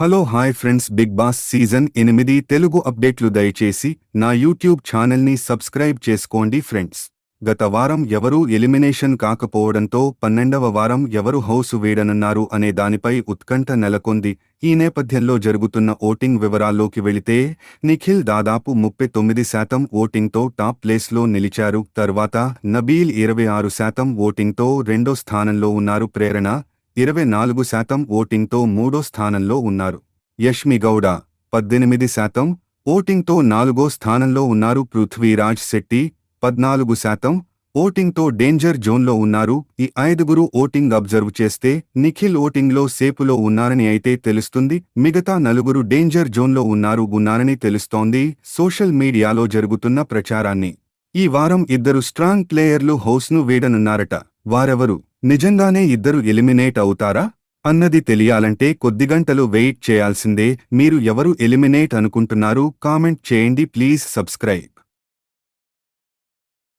Hello hi friends Bigg Boss season ఎనిమిది తెలుగు అప్డేట్లు దయచేసి నా యూట్యూబ్ ఛానల్ని సబ్స్క్రైబ్ చేసుకోండి ఫ్రెండ్స్. గత వారం ఎవరూ ఎలిమినేషన్ కాకపోవడంతో పన్నెండవ వారం ఎవరు హౌస్ వేడనున్నారు అనే దానిపై ఉత్కంఠ నెలకొంది. ఈ నేపథ్యంలో జరుగుతున్న ఓటింగ్ వివరాల్లోకి వెళితే నిఖిల్ దాదాపు ముప్పై తొమ్మిది శాతం ఓటింగ్తో టాప్ ప్లేస్లో నిలిచారు. తర్వాత నబీల్ ఇరవై ఆరు శాతం ఓటింగ్తో రెండో స్థానంలో ఉన్నారు ప్రేరణ. ఇరవై నాలుగు శాతం ఓటింగ్తో మూడో స్థానంలో ఉన్నారు. యష్మిగౌడ పద్దెనిమిది శాతం ఓటింగ్తో నాలుగో స్థానంలో ఉన్నారు. పృథ్వీరాజ్ శెట్టి పద్నాలుగు శాతం ఓటింగ్తో డేంజర్ జోన్లో ఉన్నారు. ఈ ఐదుగురు ఓటింగ్ అబ్జర్వ్ చేస్తే నిఖిల్ ఓటింగ్లో సేపులో ఉన్నారని అయితే తెలుస్తుంది. మిగతా నలుగురు డేంజర్ జోన్లో ఉన్నారు ఉన్నారని తెలుస్తోంది. సోషల్ మీడియాలో జరుగుతున్న ప్రచారాన్ని ఈ వారం ఇద్దరు స్ట్రాంగ్ ప్లేయర్లు హౌస్ను వీడనున్నారట. వారెవరు నిజంగానే ఇద్దరు ఎలిమినేట్ అవుతారా? అన్నది తెలియాలంటే కొద్ది గంటలు వెయిట్ చేయాల్సిందే. మీరు ఎవరు ఎలిమినేట్ అనుకుంటున్నారు? కామెంట్ చేయండి. Please subscribe.